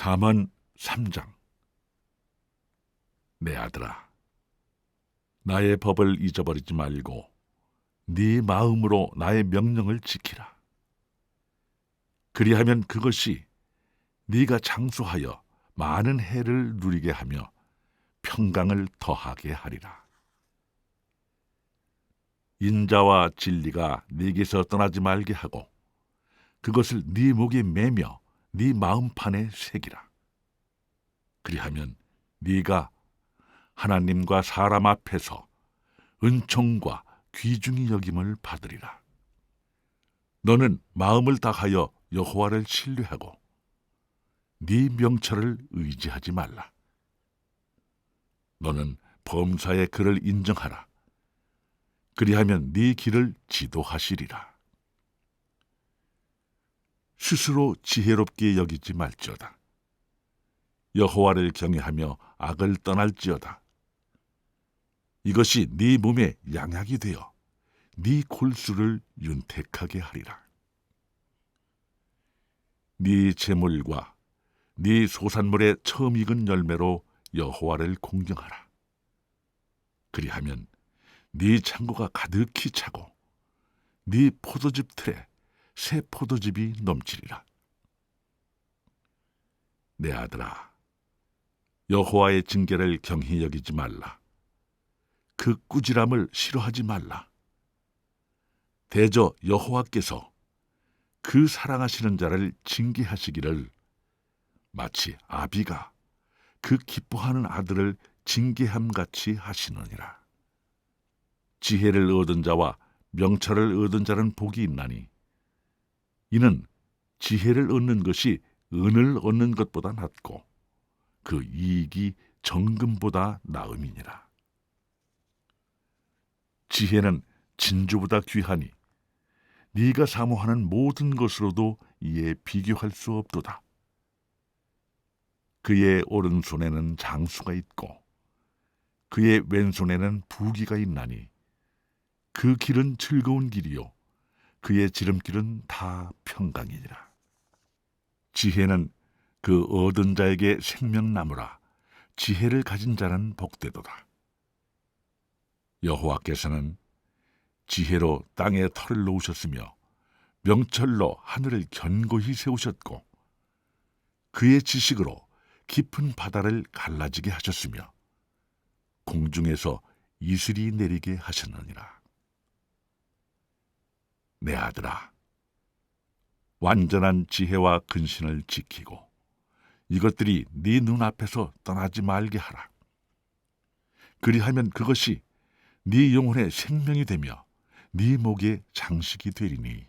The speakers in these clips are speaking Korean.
잠언 3장. 내 아들아 나의 법을 잊어버리지 말고 네 마음으로 나의 명령을 지키라. 그리하면 그것이 네가 장수하여 많은 해를 누리게 하며 평강을 더하게 하리라. 인자와 진리가 네게서 떠나지 말게 하고 그것을 네 목에 매며 네 마음판에 새기라. 그리하면 네가 하나님과 사람 앞에서 은총과 귀중히 여김을 받으리라. 너는 마음을 다하여 여호와를 신뢰하고 네 명철을 의지하지 말라. 너는 범사의 그를 인정하라. 그리하면 네 길을 지도하시리라. 스스로 지혜롭게 여기지 말지어다. 여호와를 경외하며 악을 떠날지어다. 이것이 네 몸에 양약이 되어 네 골수를 윤택하게 하리라. 네 재물과 네 소산물의 처음 익은 열매로 여호와를 공경하라. 그리하면 네 창고가 가득히 차고 네 포도즙 틀에 새 포도즙이 넘치리라. 내 아들아, 여호와의 징계를 경히 여기지 말라. 그 꾸지람을 싫어하지 말라. 대저 여호와께서 그 사랑하시는 자를 징계하시기를 마치 아비가 그 기뻐하는 아들을 징계함 같이 하시느니라. 지혜를 얻은 자와 명철을 얻은 자는 복이 있나니 이는 지혜를 얻는 것이 은을 얻는 것보다 낫고 그 이익이 정금보다 나음이니라. 지혜는 진주보다 귀하니 네가 사모하는 모든 것으로도 이에 비교할 수 없도다. 그의 오른손에는 장수가 있고 그의 왼손에는 부기가 있나니 그 길은 즐거운 길이요 그의 지름길은 다 평강이니라. 지혜는 그 얻은 자에게 생명나무라 지혜를 가진 자는 복되도다. 여호와께서는 지혜로 땅에 털을 놓으셨으며 명철로 하늘을 견고히 세우셨고 그의 지식으로 깊은 바다를 갈라지게 하셨으며 공중에서 이슬이 내리게 하셨느니라. 내 아들아, 완전한 지혜와 근신을 지키고 이것들이 네 눈앞에서 떠나지 말게 하라. 그리하면 그것이 네 영혼의 생명이 되며 네 목의 장식이 되리니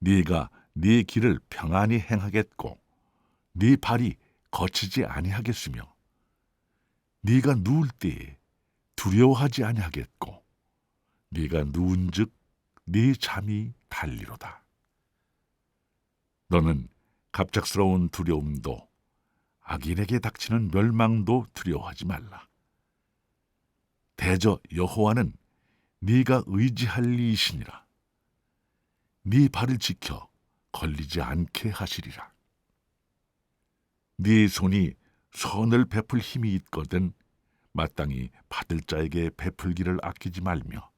네가 네 길을 평안히 행하겠고 네 발이 거치지 아니하겠으며 네가 누울 때에 두려워하지 아니하겠고 네가 누운즉 네 잠이 달리로다. 너는 갑작스러운 두려움도 악인에게 닥치는 멸망도 두려워하지 말라. 대저 여호와는 네가 의지할 이이시니라. 네 발을 지켜 걸리지 않게 하시리라. 네 손이 선을 베풀 힘이 있거든 마땅히 받을 자에게 베풀기를 아끼지 말며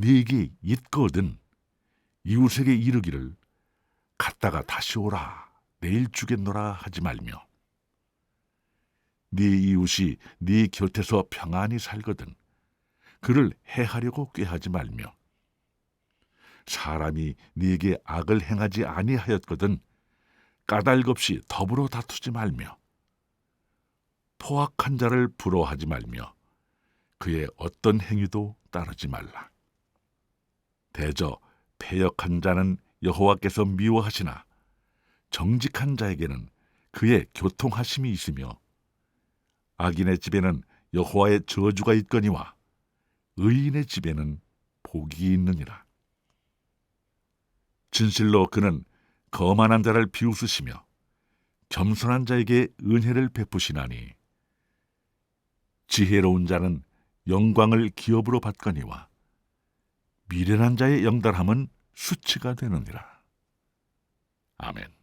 네게 있거든. 이웃에게 이르기를 갔다가 다시 오라. 내일 주겠노라 하지 말며. 네 이웃이 네 곁에서 평안히 살거든. 그를 해하려고 꾀하지 말며. 사람이 네게 악을 행하지 아니하였거든. 까닭없이 더불어 다투지 말며. 포악한 자를 부러워하지 말며. 그의 어떤 행위도 따르지 말라. 대저 패역한 자는 여호와께서 미워하시나 정직한 자에게는 그의 교통하심이 있으며 악인의 집에는 여호와의 저주가 있거니와 의인의 집에는 복이 있느니라. 진실로 그는 거만한 자를 비웃으시며 겸손한 자에게 은혜를 베푸시나니 지혜로운 자는 영광을 기업으로 받거니와 미련한 자의 영달함은 수치가 되느니라. 아멘.